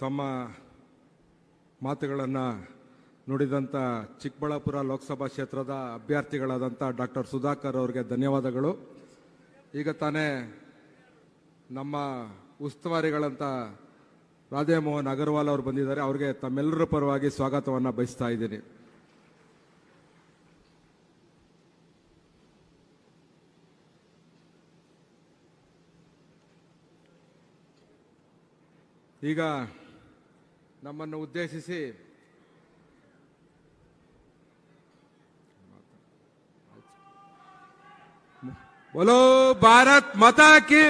ತಮ್ಮ ಮಾತುಗಳನ್ನು ನುಡಿದಂಥ ಚಿಕ್ಕಬಳ್ಳಾಪುರ ಲೋಕಸಭಾ ಕ್ಷೇತ್ರದ ಅಭ್ಯರ್ಥಿಗಳಾದಂಥ ಡಾಕ್ಟರ್ ಸುಧಾಕರ್ ಅವರಿಗೆ ಧನ್ಯವಾದಗಳು. ಈಗ ತಾನೇ ನಮ್ಮ ಉಸ್ತುವಾರಿಗಳಂತ ರಾಧೇಮೋಹನ್ ಅಗರ್ವಾಲ್ ಅವರು ಬಂದಿದ್ದಾರೆ. ಅವರಿಗೆ ತಮ್ಮೆಲ್ಲರ ಪರವಾಗಿ ಸ್ವಾಗತವನ್ನು ಬಯಸ್ತಾ ಇದ್ದೀನಿ. ಈಗ ನಮ್ಮನ್ನು ಉದ್ದೇಶಿಸಿ बोलो भारत माता की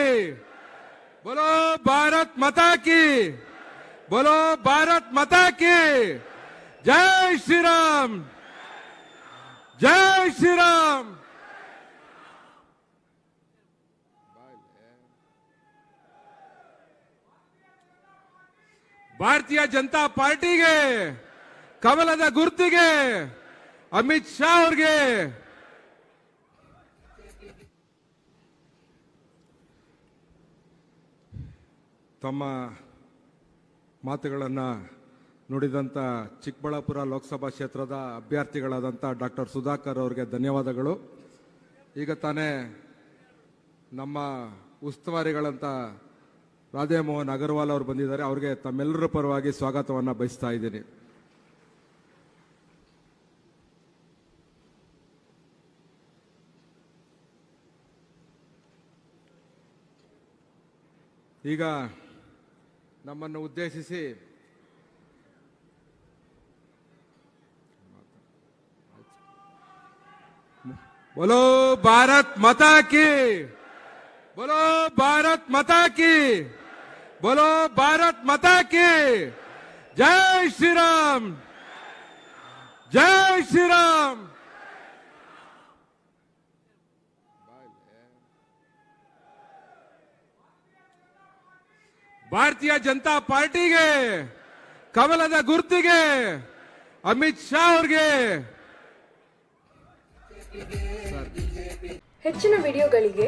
बोलो भारत माता की बोलो भारत माता की जय श्री राम जय श्री राम ಭಾರತೀಯ ಜನತಾ ಪಾರ್ಟಿಗೆ, ಕಮಲದ ಗುರ್ತಿಗೆ, ಅಮಿತ್ ಶಾ ಅವ್ರಿಗೆ. ತಮ್ಮ ಮಾತುಗಳನ್ನು ನುಡಿದಂಥ ಚಿಕ್ಕಬಳ್ಳಾಪುರ ಲೋಕಸಭಾ ಕ್ಷೇತ್ರದ ಅಭ್ಯರ್ಥಿಗಳಾದಂಥ ಡಾಕ್ಟರ್ ಸುಧಾಕರ್ ಅವರಿಗೆ ಧನ್ಯವಾದಗಳು. ಈಗ ತಾನೇ ನಮ್ಮ ಉಸ್ತುವಾರಿಗಳಂತ ರಾಧೇಮೋಹನ್ ಅಗರ್ವಾಲ್ ಅವರು ಬಂದಿದ್ದಾರೆ ಅವ್ರಿಗೆ ತಮ್ಮೆಲ್ಲರ ಪರವಾಗಿ ಸ್ವಾಗತವನ್ನು ಬಯಸ್ತಾ ಇದ್ದೀನಿ ಈಗ ನಮ್ಮನ್ನು ಉದ್ದೇಶಿಸಿ बोलो भारत माता की बोलो भारत माता की बोलो भारत माता की जय श्री राम जय श्री राम ಭಾರತೀಯ ಜನತಾ ಪಾರ್ಟಿಗೆ ಕಮಲದ ಗುರುತಿಗೆ ಅಮಿತ್ ಶಾ ಅವ್ರಿಗೆ ಹೆಚ್ಚಿನ ವಿಡಿಯೋಗಳಿಗೆ